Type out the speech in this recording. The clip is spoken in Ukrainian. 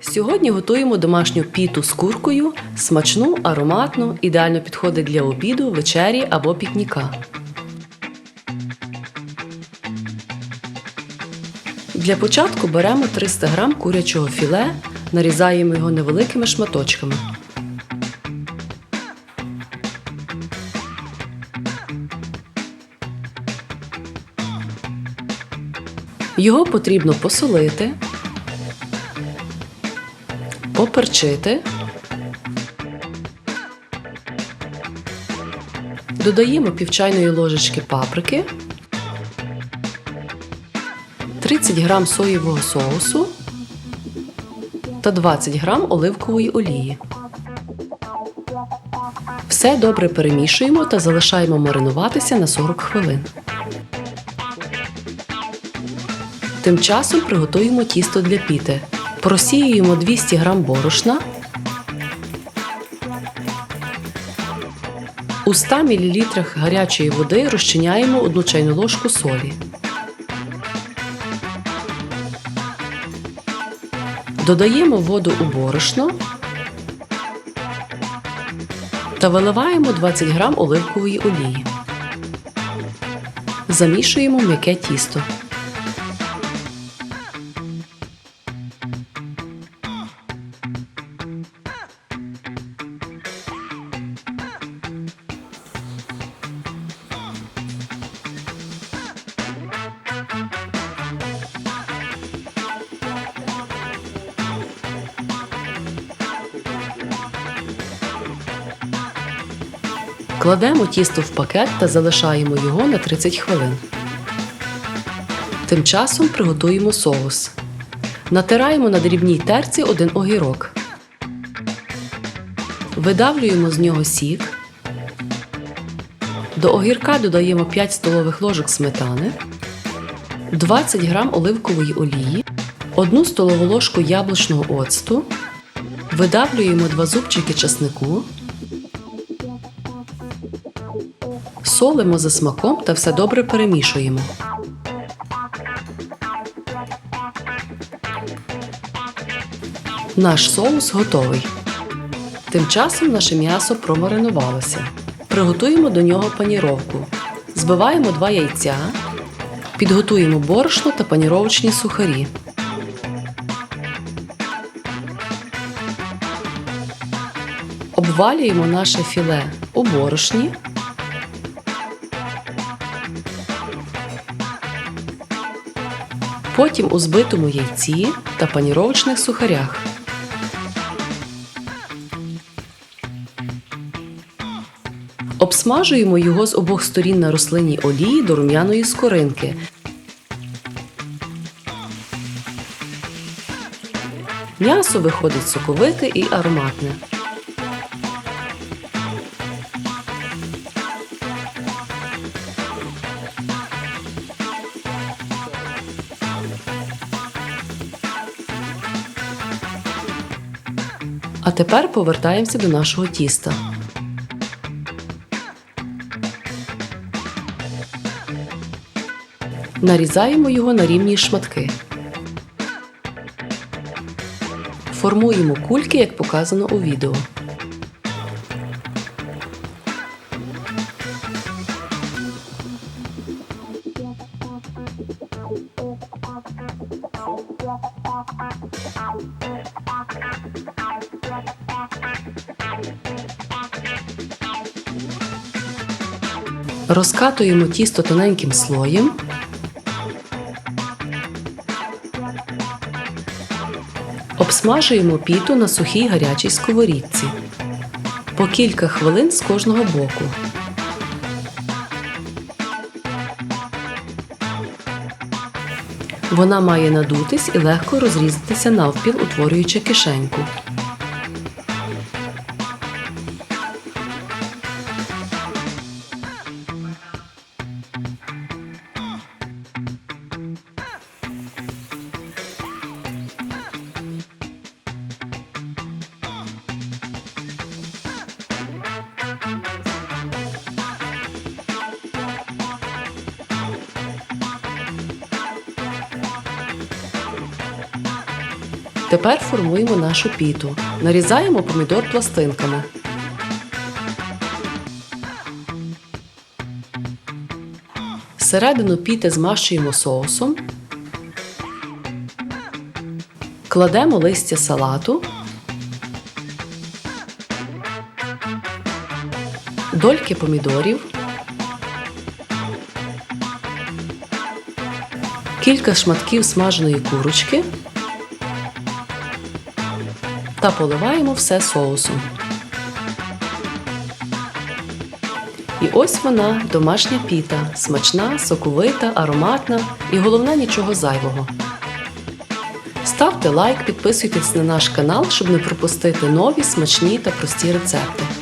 Сьогодні готуємо домашню піту з куркою, смачну, ароматну, ідеально підходить для обіду, вечері або пікніка. Для початку беремо 300 г курячого філе, нарізаємо його невеликими шматочками. Його потрібно посолити, поперчити. Додаємо пів чайної ложечки паприки, 30 г соєвого соусу та 20 г оливкової олії. Все добре перемішуємо та залишаємо маринуватися на 40 хвилин. Тим часом приготуємо тісто для піти. Просіюємо 200 г борошна. У 100 мл гарячої води розчиняємо 1 чайну ложку солі. Додаємо воду у борошно та виливаємо 20 г оливкової олії. Замішуємо м'яке тісто. Кладемо тісто в пакет та залишаємо його на 30 хвилин. Тим часом приготуємо соус. Натираємо на дрібній терці один огірок. Видавлюємо з нього сік. До огірка додаємо 5 столових ложок сметани, 20 г оливкової олії, 1 столову ложку яблучного оцту, видавлюємо 2 зубчики часнику. Солимо за смаком та все добре перемішуємо. Наш соус готовий. Тим часом наше м'ясо промаринувалося. Приготуємо до нього паніровку. Збиваємо два яйця, підготуємо борошно та паніровочні сухарі. Обвалюємо наше філе у борошні. Потім у збитому яйці та паніровочних сухарях. Обсмажуємо його з обох сторін на рослинній олії до рум'яної скоринки. М'ясо виходить соковите і ароматне. А тепер повертаємося до нашого тіста. Нарізаємо його на рівні шматки. Формуємо кульки, як показано у відео. Розкатуємо тісто тоненьким слоєм. Обсмажуємо піту на сухій гарячій сковорідці. По кілька хвилин з кожного боку. Вона має надутись і легко розрізатися навпіл, утворюючи кишеньку. Тепер формуємо нашу піту. Нарізаємо помідор пластинками. Середину піти змащуємо соусом. Кладемо листя салату. Дольки помідорів. Кілька шматків смаженої курочки та поливаємо все соусом. І ось вона, домашня піта, смачна, соковита, ароматна і головне нічого зайвого. Ставте лайк, підписуйтесь на наш канал, щоб не пропустити нові смачні та прості рецепти.